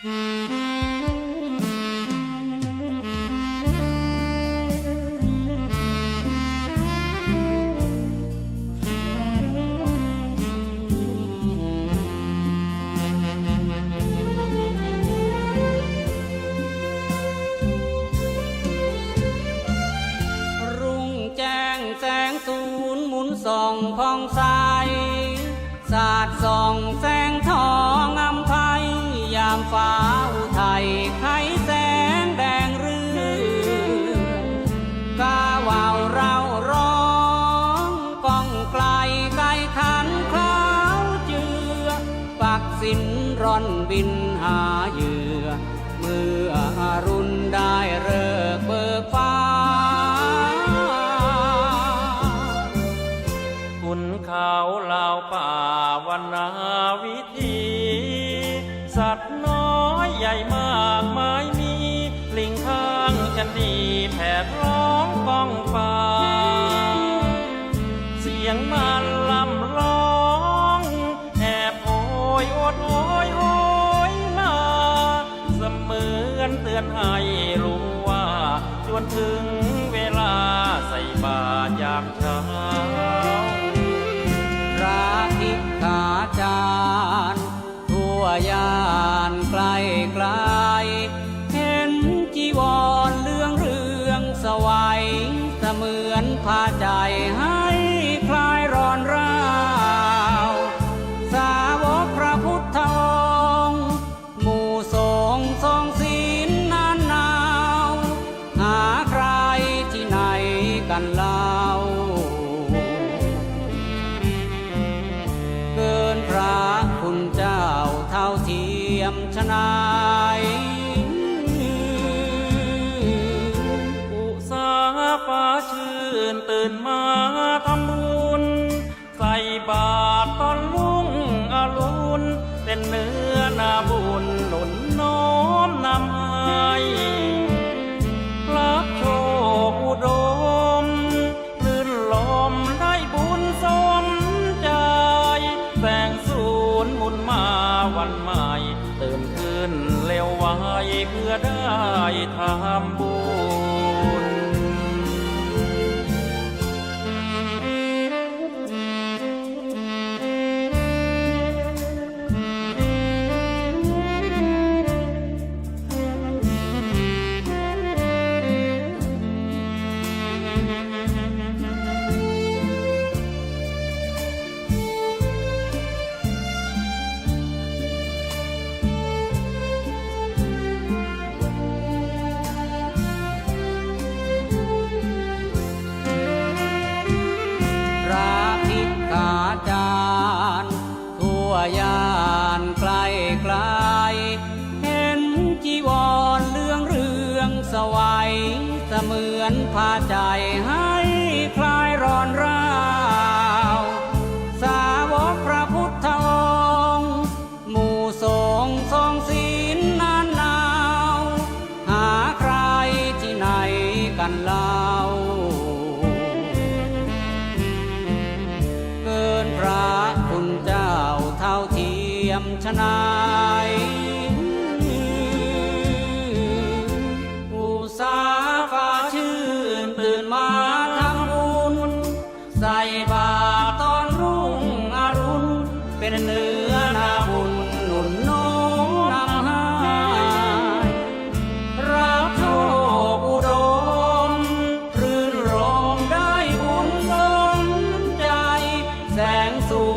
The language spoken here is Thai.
รุ่งแจ้งแสงสูนหมุนส่องพองใสสาดส่องแสง ฟ้าอุทัยไขแสงแดงเรือกาวาวเราร้องก้องไกลไกลขันคล้าวเจือปักสินร่อนบินหาเหยื่อ เมื่ออรุณได้เริกเบิกฟ้าาตรยามเช้าราธิกาจารทั่วยานไกลไกลเห็นจีวรเรื่องเรื่องสวัยเสมือนพาใจให้คลายร้อนร้าว สาวกพระพุทธองค์หมู่สงฆ์ทรงศีลนานนาว หาใครที่ไหนกันเล่า มชนายอุสาฟ้าชื่นตื่นมาทำบุญ ใส่บาตรตอนลุงอรุณเป็นเนื้อนาบุญหนุนน้อมนำให้รับโชคอุดมลื่นลมได้บุญสมใจแสงสูนมุนมาวันใหม่ วเพื่อได้ทำบุญานไกลไกลเห็นจีวรเรื่องเรื่องสวัยเสมือนพาใจให้ใคร ยมชนายอุสาฟ้าชื่นตื่นมาทำบุญใส่บาตรตอนรุ่งอรุณ เป็นเนื้อนาบุญหนุนน้องนำใายรับโชคอุดมรื่นรมได้บุญลมใจแสงสู